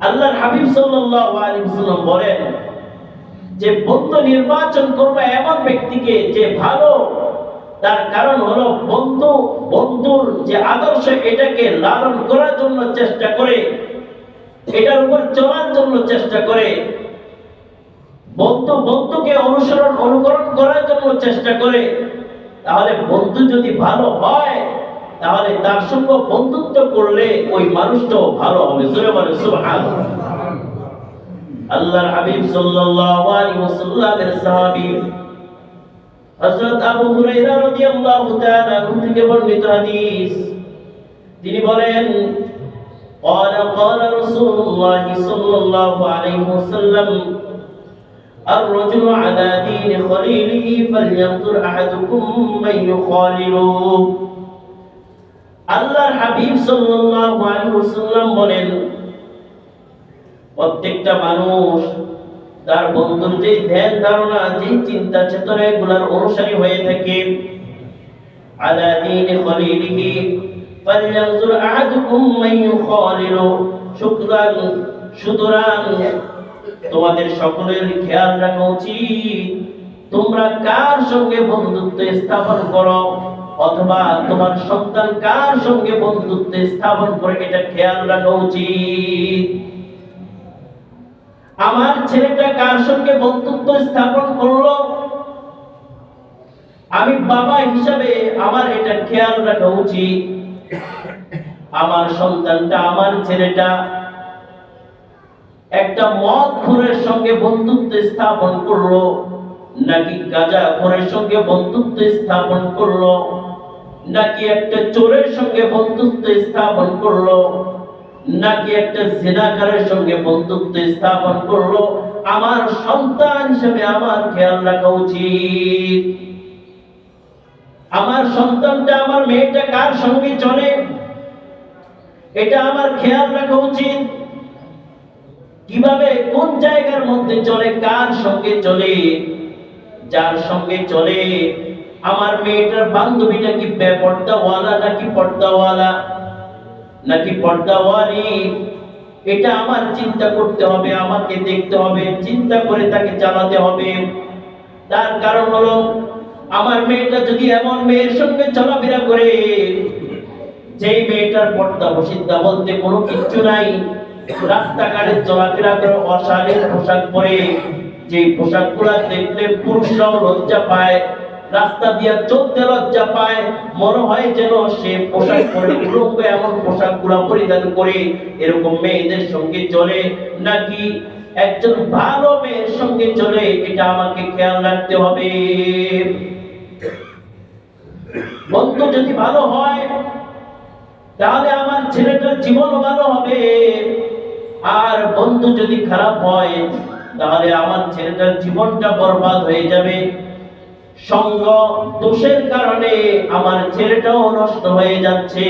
আল্লাহর হাবিব সাল্লাল্লাহু আলাইহি বলেন যে বন্ধু নির্বাচন করবে এমন ব্যক্তিকে যে ভালো, তার কারণ হলো বন্ধু, বন্ধুর যে আদর্শ এটাকে লালন করার জন্য চেষ্টা করে, এটার উপর চলার জন্য চেষ্টা করে, বন্ধু, বন্ধুকে অনুসরণ, অনুকরণ করার জন্য চেষ্টা করে, তাহলে বন্ধু যদি ভালো হয় তাহলে তার সঙ্গে বন্ধুত্ব করলে ওই মানুষটাও ভালো হবে জোরে বলে সুবহানাল্লাহ আল্লাহর হাবিব সাল্লাল্লাহু আলাইহি ওয়াসাল্লামের সাহাবী হযরত আবু হুরায়রা রাদিয়াল্লাহু তাআলা আনহু থেকে বর্ণিত হাদিস তিনি বলেন قال قال رسول الله صلى الله عليه وسلم الرجل على دين خليله فلينظر أحدكم من يخالل আল্লাহর হাবিব সাল্লাল্লাহু আলাইহি ওয়াসাল্লাম বলেন, প্রত্যেকটা মানুষ তার বন্ধুর যে ধ্যান ধারণা, যে চিন্তা চেতনা এগুলার অনুসারী হয়ে থাকে। আলা দীন খলিলিহি ফালয়ানজুর আহাদুকুম মান ইউখালিলু। শুকরান, সুতরাং তোমাদের সকলের খেয়াল রাখা উচিত। তোমরা কার সঙ্গে বন্ধুত্ব স্থাপন করো? অথবা তোমার সন্তান কার সঙ্গে বন্ধুত্ব স্থাপন করে এটা খেয়াল রাখা উচিত? আমার ছেলেটা কার সঙ্গে বন্ধুত্ব স্থাপন করল? আমি বাবা হিসাবে আমার এটা খেয়াল রাখা উচিত। আমার সন্তানটা, আমার ছেলেটা একটা মদ খুরের সঙ্গে বন্ধুত্ব স্থাপন করল, নাকি গাঁজা খুরের সঙ্গে বন্ধুত্ব স্থাপন করল? নাকি একটা চোরের সঙ্গে বন্ধুত্ব স্থাপন করল? নাকি একটা জেনাকারের সঙ্গে বন্ধুত্ব স্থাপন করল? আমার সন্তান হিসেবে আমার খেয়াল রাখা উচিত। আমার সন্তানটা, আমার মেয়েটা কার সঙ্গে চলে? এটা আমার খেয়াল রাখা উচিত। কীভাবে, কোন জায়গার মধ্যে চলে, কার সঙ্গে চলে? যার সঙ্গে চলে আমার মেয়েটার বান্ধবীটা কি বেপর্দাওয়ালা, নাকি পর্দাওয়ালা? নাকি পর্দাওয়ালি? এটা আমার চিন্তা করতে হবে, আমাকে দেখতে হবে, চিন্তা করে তাকে চালাতে হবে। তার কারণ হলো, আমার মেয়েটা যদি এমন মেয়ের সঙ্গে চলাফেরা করে, যেই মেয়েটার পর্দা বসিদ্ধা বলতে কোনো কিচ্ছু নাই, রাস্তাঘাটে চলাফেরা করে, অশালীন পোশাক পরে যে পোশাকগুলা দেখলে পুরুষরাও লজ্জা পায় রাস্তা দিয়ে চলতে লজ্জা পায়। মনে হয় যেন সে পোশাক পরে উলঙ্গ এমন পোশাকগুলা পরিধান করে এরকম মেয়েদের সঙ্গে চলে। নাকি একজন ভালো মেয়ের সঙ্গে চলে, এটা আমাকে খেয়াল রাখতে হবে। বন্ধু, যদি ভালো হয়, তাহলে আমার ছেলেটার জীবন ভালো হবে। আর বন্ধু, যদি খারাপ হয়, তাহলে আমার ছেলেটার জীবনটা বরবাদ হয়ে যাবে। সঙ্গ দোষের কারণে আমার ছেলেটাও নষ্ট হয়ে যাচ্ছে।